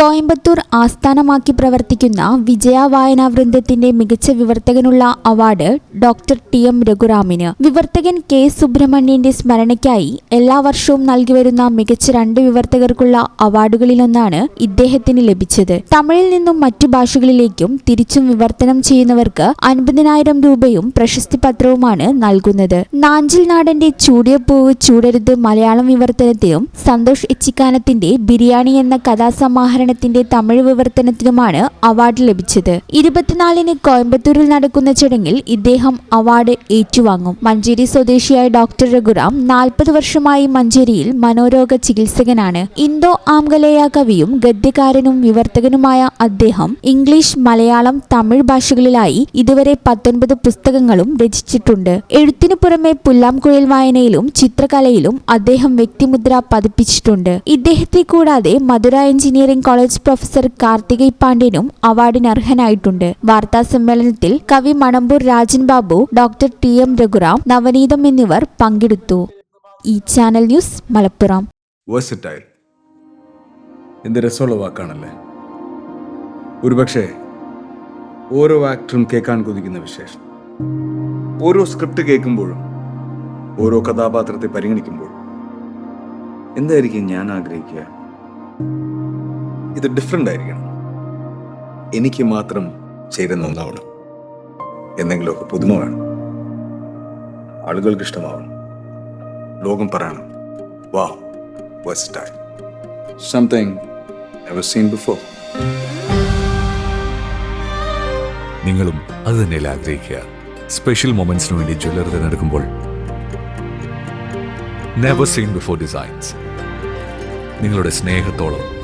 കോയമ്പത്തൂർ ആസ്ഥാനമാക്കി പ്രവർത്തിക്കുന്ന വിജയ വായനാ വൃന്ദത്തിന്റെ മികച്ച വിവർത്തകനുള്ള അവാർഡ് ഡോക്ടർ ടി എം രഘുറാമിന്. വിവർത്തകൻ കെ സുബ്രഹ്മണ്യന്റെ സ്മരണയ്ക്കായി എല്ലാ വർഷവും നൽകിവരുന്ന മികച്ച രണ്ട് വിവർത്തകർക്കുള്ള അവാർഡുകളിലൊന്നാണ് ഇദ്ദേഹത്തിന് ലഭിച്ചത്. തമിഴിൽ നിന്നും മറ്റു ഭാഷകളിലേക്കും തിരിച്ചും വിവർത്തനം ചെയ്യുന്നവർക്ക് അൻപതിനായിരം രൂപയും പ്രശസ്തി പത്രവുമാണ് നൽകുന്നത്. നാഞ്ചിൽ നാടന്റെ ചൂടിയ പൂവ് ചൂടരുത് മലയാളം വിവർത്തനത്തിലും സന്തോഷ് എച്ചിക്കാനത്തിന്റെ ബിരിയാണി എന്ന കഥാസമാഹരണത്തിന്റെ തമിഴ് വിവർത്തനത്തിനുമാണ് അവാർഡ് ലഭിച്ചത്. ഇരുപത്തിനാലിന് കോയമ്പത്തൂരിൽ നടക്കുന്ന ചടങ്ങിൽ ഇദ്ദേഹം അവാർഡ് ഏറ്റുവാങ്ങും. മഞ്ചേരി സ്വദേശിയായ ഡോക്ടർ രഘുറാം നാൽപ്പത് വർഷമായി മഞ്ചേരിയിൽ മനോരോഗ ചികിത്സകനാണ്. ഇന്തോ ആംഗലേയ കവിയും ഗദ്യകാരനും വിവർത്തകനുമായ അദ്ദേഹം ഇംഗ്ലീഷ് മലയാളം തമിഴ് ഭാഷകളിലായി ഇതുവരെ പത്തൊൻപത് പുസ്തകങ്ങളും രചിച്ചിട്ടുണ്ട്. എഴുത്തിനു പുറമെ പുല്ലാംകുഴൽ വായനയിലും ചിത്രകലയിലും അദ്ദേഹം വ്യക്തിമുദ്ര പതിപ്പിച്ചിട്ടുണ്ട്. ഇദ്ദേഹത്തെ കൂടാതെ Madurai engineering college professor Karthikai പാണ്ഡ്യനും അവാർഡിന് അർഹനായിട്ടുണ്ട്. വാർത്താ സമ്മേളനത്തിൽ കവി Manampoor Rajan Babu doctor T M Raghuram Navaneetham എന്നിവർ പങ്കെടുത്തു. ഈ ചാനൽ ന്യൂസ് മലപ്പുറം. എന്ത് രസമുള്ള വാക്കാണല്ലേ? ഒരുപക്ഷെ ഓരോ ആക്ടറും കേൾക്കാൻ കൊതിക്കുന്ന വിശേഷം. ഓരോ സ്ക്രിപ്റ്റ് കേൾക്കുമ്പോഴും ഓരോ കഥാപാത്രത്തെ പരിഗണിക്കുമ്പോഴും എന്തായിരിക്കും ഞാൻ ആഗ്രഹിക്കുക? ഇത് ഡിഫറെന്റ് ആയിരിക്കണം. എനിക്ക് മാത്രം ചേരുന്ന ഒന്നാവണം. എന്തെങ്കിലുമൊക്കെ പുതുമ വേണം. ആളുകൾക്ക് ഇഷ്ടമാവണം. ലോകം പറയണം. വാ വെസ്റ്റ് സംതിങ് സീൻ ബിഫോർ നിങ്ങളും അത് തന്നെയല്ലേ ആഗ്രഹിക്കുക. സ്പെഷ്യൽ മൊമെന്റ്സിന് വേണ്ടി ജ്വല്ലറി തിരഞ്ഞെടുക്കുമ്പോൾ നെവർ സീൻ ബിഫോർ ഡിസൈൻസ് നിങ്ങളുടെ സ്നേഹത്തോളം